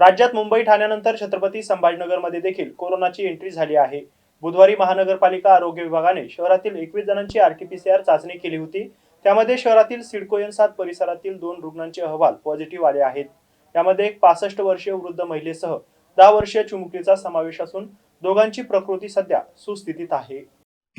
राज्यात मुंबई ठाण्यानंतर छत्रपती संभाजीनगरमध्ये देखील कोरोनाची एंट्री झाली आहे. बुधवारी महानगरपालिका आरोग्य विभागाने शहरातील एकवीस जणांची आरटीपीसीआर चाचणी केली होती. त्यामध्ये शहरातील सिडको एन सात परिसरातील दोन रुग्णांचे अहवाल पॉझिटिव्ह आले आहेत. यामध्ये एक पासष्ट वर्षीय वृद्ध महिलेसह दहा वर्षीय चिमुकलीचा समावेश असून दोघांची प्रकृती सध्या सुस्थितीत आहे.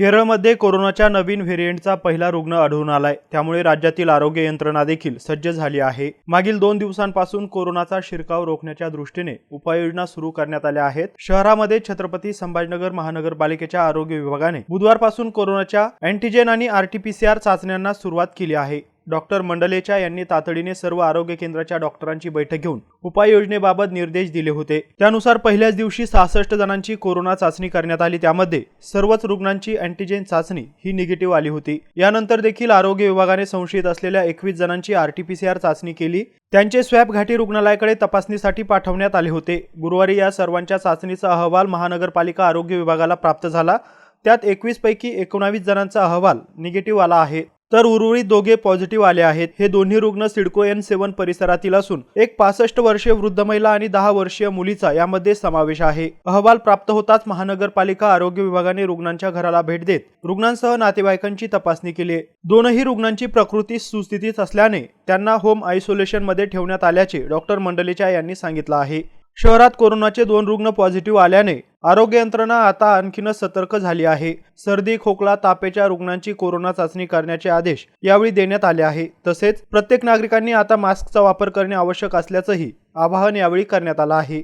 केरळमध्ये कोरोनाच्या नवीन व्हेरियंटचा पहिला रुग्ण आढळून आलाय. त्यामुळे राज्यातील आरोग्य यंत्रणा देखील सज्ज झाली आहे. मागील दोन दिवसांपासून कोरोनाचा शिरकाव रोखण्याच्या दृष्टीने उपाययोजना सुरू करण्यात आल्या आहेत. शहरामध्ये छत्रपती संभाजीनगर महानगरपालिकेच्या आरोग्य विभागाने बुधवारपासून कोरोनाच्या अँटीजेन आणि आरटीपीसीआर चाचण्यांना सुरुवात केली आहे. डॉक्टर मंडलेचा यांनी तातडीने सर्व आरोग्य केंद्राच्या डॉक्टरांची बैठक घेऊन उपाययोजनेबाबत निर्देश दिले होते. त्यानुसार पहिल्याच दिवशी सहासष्ट जणांची कोरोना चाचणी करण्यात आली. त्यामध्ये सर्वच रुग्णांची अँटीजेन चाचणी ही निगेटिव्ह आली होती. यानंतर देखील आरोग्य विभागाने संशयित असलेल्या एकवीस जणांची आरटीपीसीआर चाचणी केली. त्यांचे स्वॅब घाटी रुग्णालयाकडे तपासणीसाठी पाठवण्यात आले होते. गुरुवारी या सर्वांच्या चाचणीचा अहवाल महानगरपालिका आरोग्य विभागाला प्राप्त झाला. त्यात एकवीस पैकी एकोणावीस जणांचा अहवाल निगेटिव्ह आला आहे. तर उर्वरित दोघे पॉझिटिव्ह आले आहेत. हे दोन्ही रुग्ण सिडको एन सेवन परिसरातील असून एक पासष्ट वर्षीय वृद्ध महिला आणि दहा वर्षीय मुलीचा यामध्ये समावेश आहे. अहवाल प्राप्त होताच महानगरपालिका आरोग्य विभागाने रुग्णांच्या घराला भेट देत रुग्णांसह नातेवाईकांची तपासणी केली दोनही रुग्णांची प्रकृती सुस्थितीत असल्याने त्यांना होम आयसोलेशनमध्ये ठेवण्यात आल्याचे डॉक्टर मंडलेचा यांनी सांगितलं आहे. शहरात कोरोनाचे दोन रुग्ण पॉझिटिव्ह आल्याने आरोग्य यंत्रणा आता आणखीनच सतर्क झाली आहे. सर्दी खोकला तापेच्या रुग्णांची कोरोना चाचणी करण्याचे आदेश यावेळी देण्यात आले आहे. तसेच प्रत्येक नागरिकांनी आता मास्कचा वापर करणे आवश्यक असल्याचंही आवाहन यावेळी करण्यात आलं आहे.